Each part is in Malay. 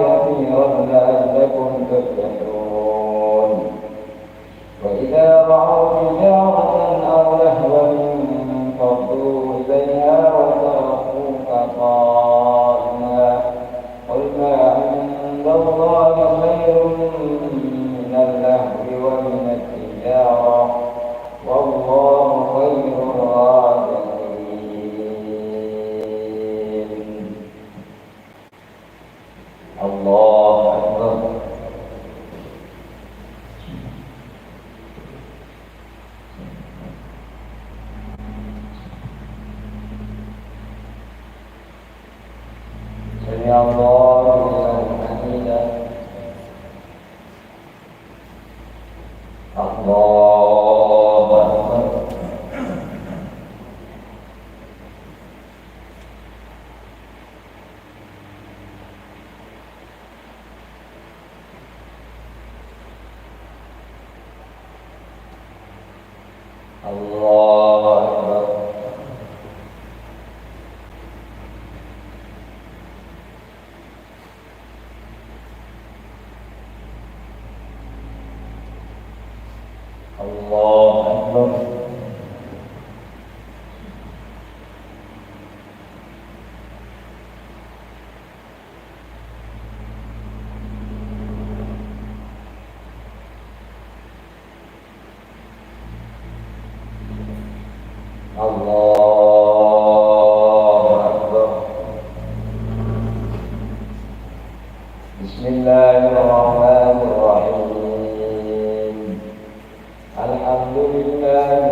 ಜ್ಞಾತಿಯೋ ಬಂದಾಗ ಹಿಂದೆ ಕೊಂಡು الله بالله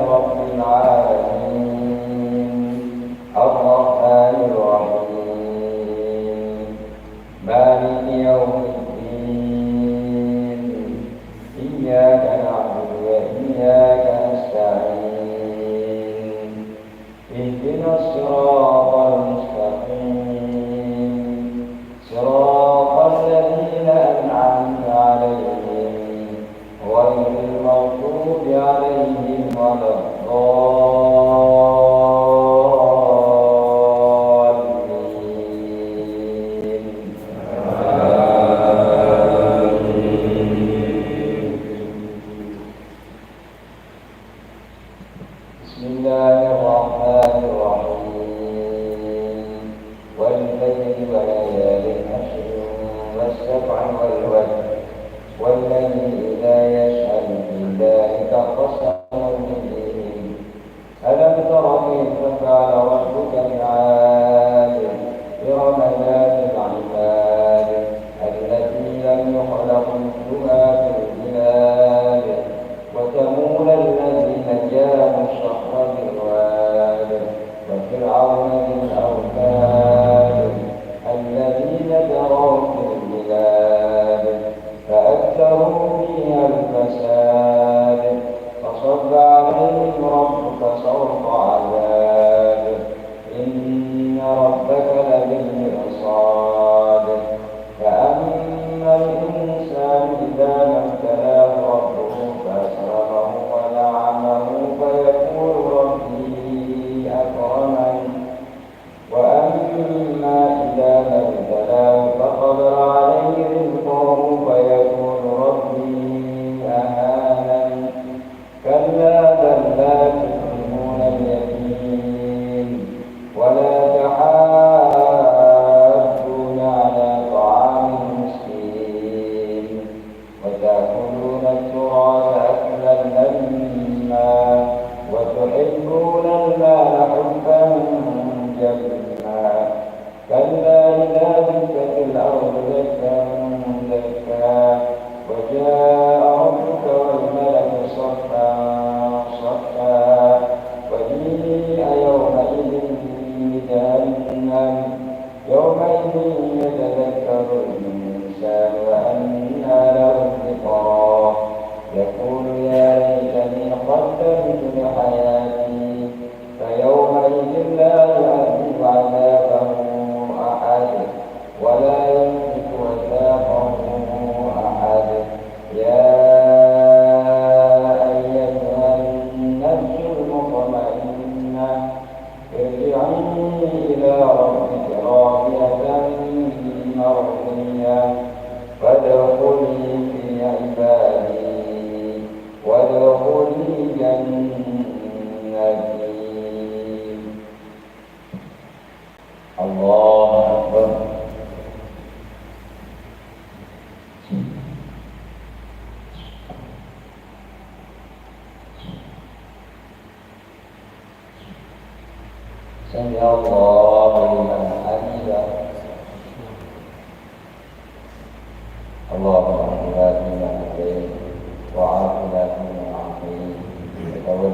した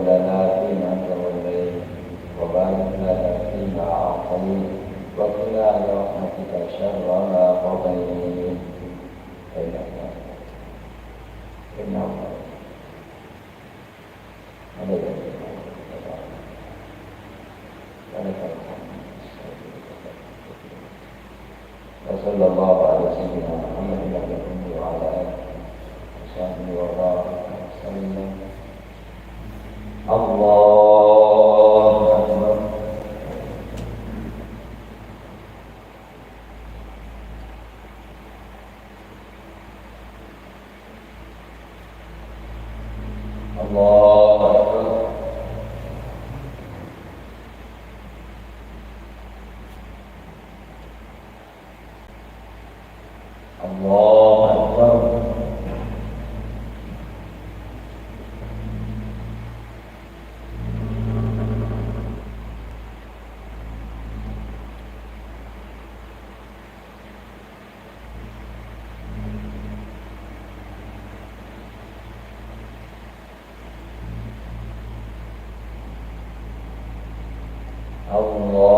لنا فيما توليت وبارك لنا فيما أعطيت وقنا عن شر ما قضيت Allah 然后我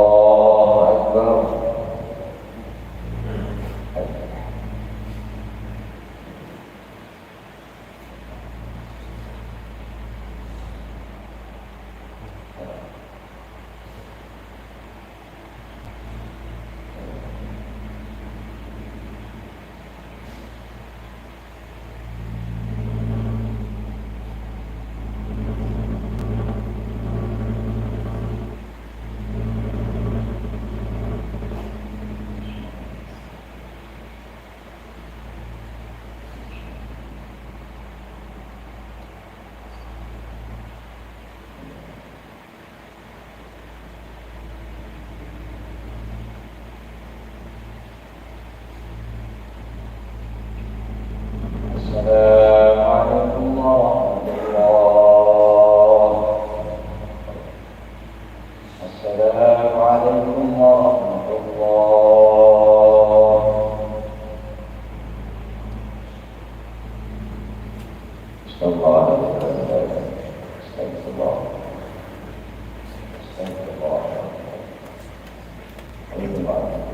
Lord. Thank you, Lord. The you,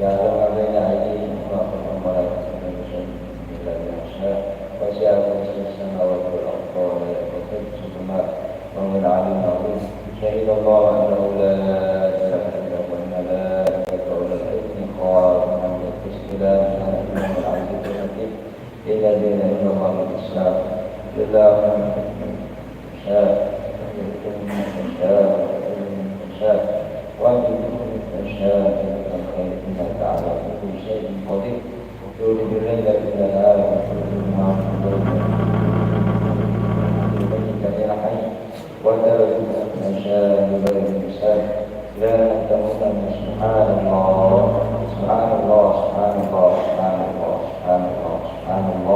يعلم ما بين أيديهم وما خلفهم ولا يحيطون بشيء إلا بما شاء وسع السماوات والأرض ولا يحيطهما وهو العلي العظيم شهد الله لا إله إلا هو الملائكة ولا العلم قائما بالقسط لا إله إلا هو العزيز الحكيم إلا دين إلا الله الإسلام لله وتبت أن شاهدين سبح لا تموتن سبحان الله سبحان الله سبحان الله سبحان الله سبحان الله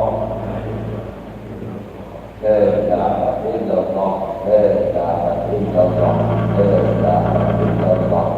ตาปฏิโลกเอตาปฏิโลกเอตาปฏิโลก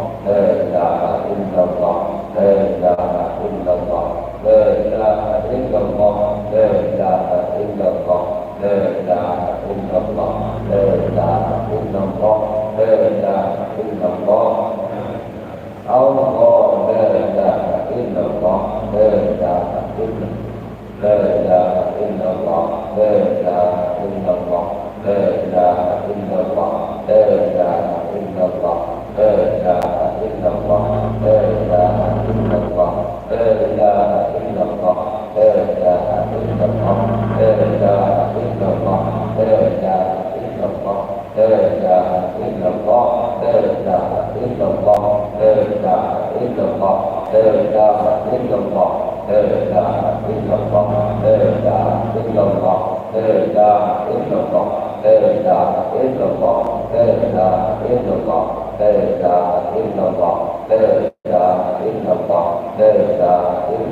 ลงก็เดินดาดิ้นลอก็เดินดาดิ้นลอก็เดินดาดิ้นลอก็เดินดาดิ้นลอก็เดินดาดิ้นลอก็เดินดาดิ้นลอก็เดินดาดิ้นลอก็เดินดาดิ้นลอก็เดินดาดิ้นลงก็เดินดาดิ้นลงก็เดินดาดิ้นลงก็เดินดาดิ้นลงก็เดินดาดิ้นลงก็เดินดาดิ้นลงก็เดินดาดิ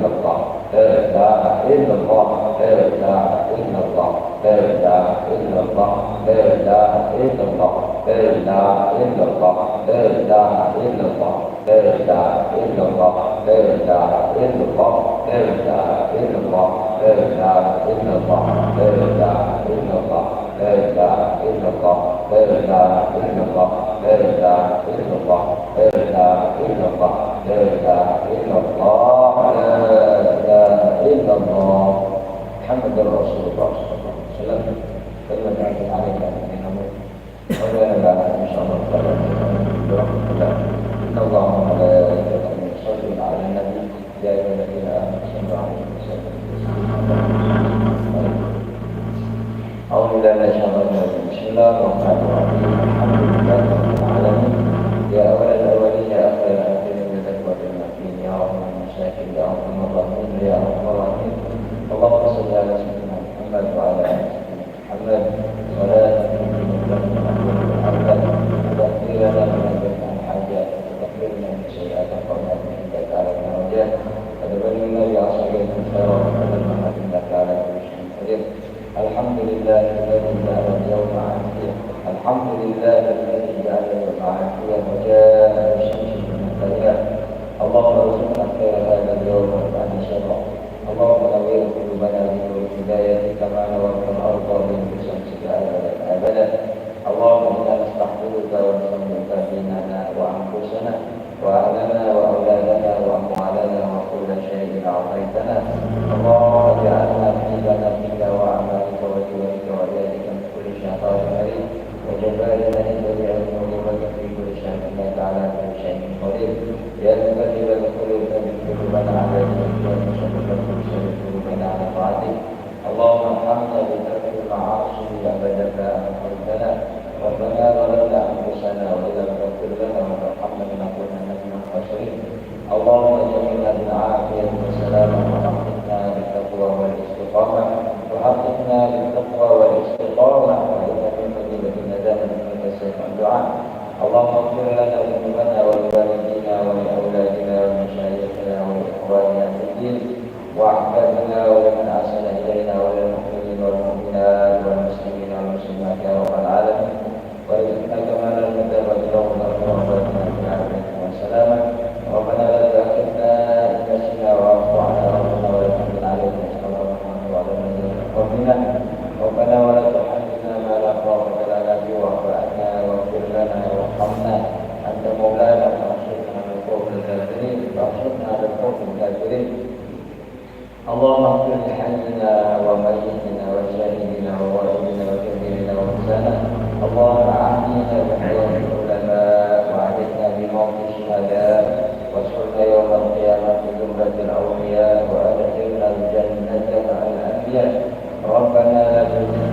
้นลงก لا إله إلا الله لا إله إلا الله لا إله إلا الله لا إله إلا الله لا إله إلا الله لا إله إلا الله لا إله إلا الله لا إله إلا الله لا إله إلا الله لا إله إلا الله لا إله إلا الله لا إله إلا الله لا إله إلا الله محمد رسول الله صلى الله عليه وسلم فإنك عليك Allahumma la ilaha illa anta subhanaka inni kuntu minadh-dhalimin. Auzu billahi minasy syaithanir rajim. Bismillahirrahmanirrahim. اللهم ارحمنا بتقي المعاصي يا بدر ربنا ربنا ظلمنا انفسنا والا تغفر لنا وترحمنا لنكون من المخسرين اللهم اجعلنا بالعافيه والسلامه وحققنا بالتقوى والاستقامه وحققنا بالتقوى والاستقامه وانك من الذين دائما منك سيف الدعاء اللهم اغفر لنا ولذنوبنا ولوالدينا ولاولادنا ومشايخنا ولاخواننا في الدين واحبابنا و ربنا لا تزغ